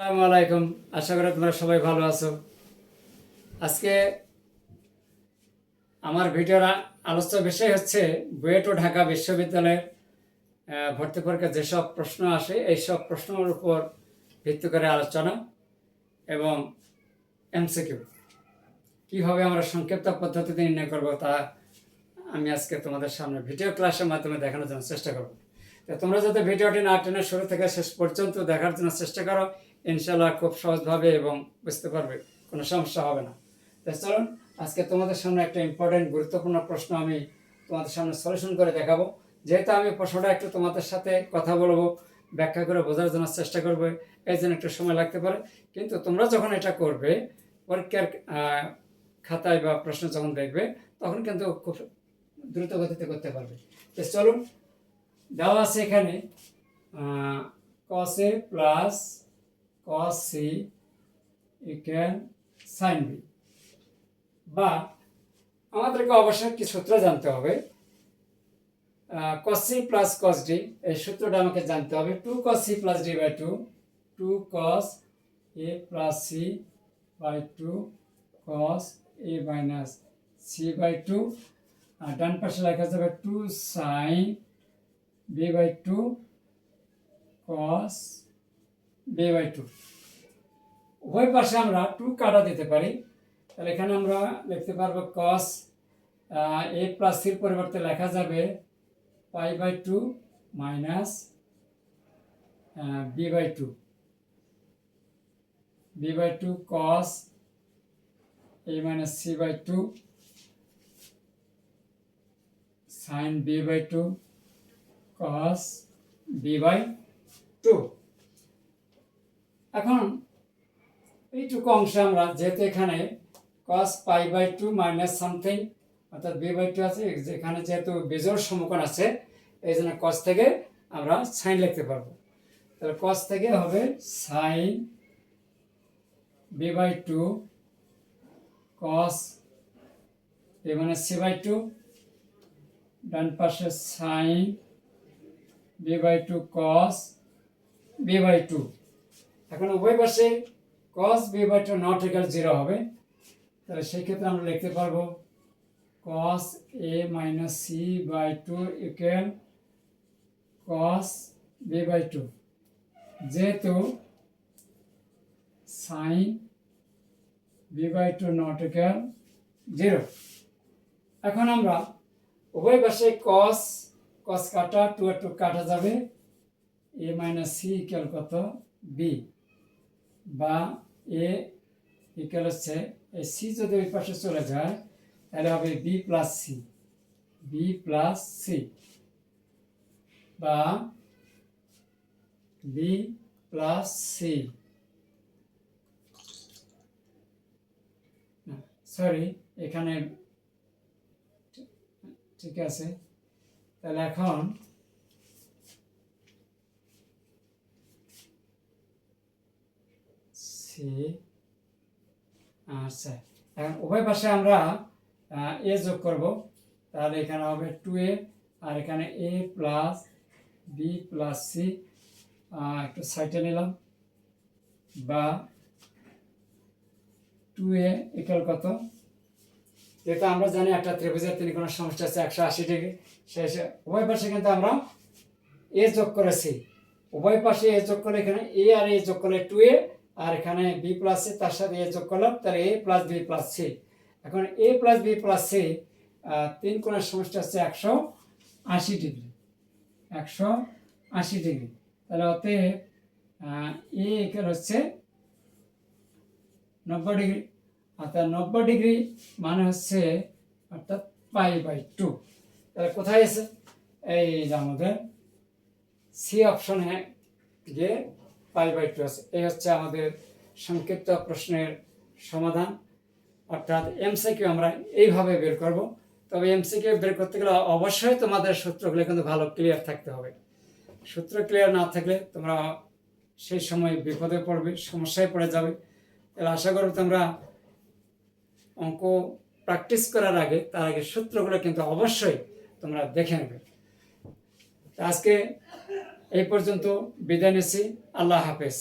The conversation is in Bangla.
আসসালামু আলাইকুম। আশা করি তোমরা সবাই ভালো আছো। আজকে আমার ভিডিওর আলোচ্য বিষয় হচ্ছে বুয়েট ও ঢাকা বিশ্ববিদ্যালয়ের ভর্তি পরীক্ষার যেসব প্রশ্ন আসে, এই সব প্রশ্নের উপর ভিত্তি করে আলোচনা এবং এমসিকিউ। কীভাবে আমরা সংক্ষিপ্ত পদ্ধতিতে নির্ণয় করব তা আমি আজকে তোমাদের সামনে ভিডিও ক্লাসের মাধ্যমে দেখানোর জন্য চেষ্টা করব। তো তোমরা যাতে ভিডিওটি না টেনে শুরু থেকে শেষ পর্যন্ত দেখার জন্য চেষ্টা করো ইনশাল্লাহ খুব সহজভাবে এবং বুঝতে পারবে, কোনো সমস্যা হবে না। তো চলুন, আজকে তোমাদের সামনে একটা ইম্পর্টেন্ট গুরুত্বপূর্ণ প্রশ্ন আমি তোমাদের সামনে সলিউশন করে দেখাবো। যেহেতু আমি প্রশ্নটা একটু তোমাদের সাথে কথা বলব, ব্যাখ্যা করে বোঝার জন্য চেষ্টা করব, এই জন্য একটু সময় লাগতে পারে। কিন্তু তোমরা যখন এটা করবে, পরীক্ষার খাতায় বা প্রশ্ন যখন দেখবে, তখন কিন্তু খুব দ্রুত গতিতে করতে পারবে। তো চলুন দেওয়া আছে এখানে cos plus cos C equal sine B বা আমাদেরকে অবশ্যই একটি সূত্র জানতে হবে। Cos C plus cos D এই সূত্রটা আমাকে জানতে হবে। Two cos C plus D by two two cos A plus C by two cos A minus C by two আর ডান পাশে লেখা যাবে two sine B by two cos B by two উভয় পাশে আমরা টু কাটা দিতে পারি। তাহলে এখানে আমরা লিখতে পারব কস এ প্লাস সির পরিবর্তে লেখা যাবে pi by two minus B by two B by two cos A minus C by two sine B by two cos B by two এখন এইটুকু অংশ আমরা, যেহেতু এখানে cos pi by two minus something অর্থাৎ বি বাই টু আছে, যেখানে যেহেতু বেজোর সমকোণ আছে এই জন্য কস থেকে আমরা সাইন লিখতে পারব। তাহলে কস থেকে হবে sine B by two cos A মানে সি বাই টু ডান পাশে sine B by two cos B by two এখন উভয় পাশে cos B by two not equal zero হবে। তাহলে সেই ক্ষেত্রে আমরা লিখতে পারব cos A minus C by two equal cos B by two যেহেতু sine B by two not equal zero এখন আমরা উভয় পাশে কস কস কাটা টু আর টু কাটা যাবে এ মাইনাস সি ইকুয়াল কত? বি বা এ ইকুয়াল হচ্ছে সি যদি ওই পাশে চলে যায়, তাহলে হবে B plus C B plus C বা বি প্লাস সি সরি এখানে ঠিক আছে। তাহলে এখন সি আচ্ছা এখন উভয় পাশে আমরা এ যোগ করব। তাহলে এখানে হবে টু এ আর এখানে A plus B plus C একটু সাইডে নিলাম। বা টু এ ইকাল কত? যেহেতু আমরা জানি একটা ত্রিভুজের তিনি কোনো সমস্যা আছে একশো আশি ডিগ্রি শেষে উভয় পাশে কিন্তু আমরা এ যোগ করেছি। উভয় পাশে এ যোগ করলে এখানে এ আর এ যোগ করলে টু এ, আর এখানে বি প্লাস সি, তার সাথে এ যোগ করলাম, তাহলে A plus B plus C. এখন A plus B plus C তিন কোণের সমষ্টি হচ্ছে একশো আশি ডিগ্রি। একশো আশি ডিগ্রি। তাহলে অতএব এ হচ্ছে নব্বই ডিগ্রি। অর্থাৎ নব্বই ডিগ্রি মানে হচ্ছে অর্থাৎ পাই বাই টু। তাহলে কোথায় আছে? এই আমাদের সি অপশনে গিয়ে পাই বাই টু আছে। এই হচ্ছে আমাদের সংক্ষিপ্ত প্রশ্নের সমাধান। অর্থাৎ এমসিকিউ আমরা এইভাবে বের করব। তবে এমসিকিউ বের করতে গেলে অবশ্যই তোমাদের সূত্রগুলো কিন্তু ভালো ক্লিয়ার থাকতে হবে। সূত্র ক্লিয়ার না থাকলে তোমরা সেই সময় বিপদে পড়বে, সমস্যায় পড়ে যাবে। তাহলে আশা করব তোমরা অঙ্ক প্র্যাকটিস করার আগে, তার আগে সূত্রগুলো কিন্তু অবশ্যই তোমরা দেখে নেবে। আজকে এই পর্যন্ত বিদায় নিচ্ছি। আল্লাহ হাফেজ।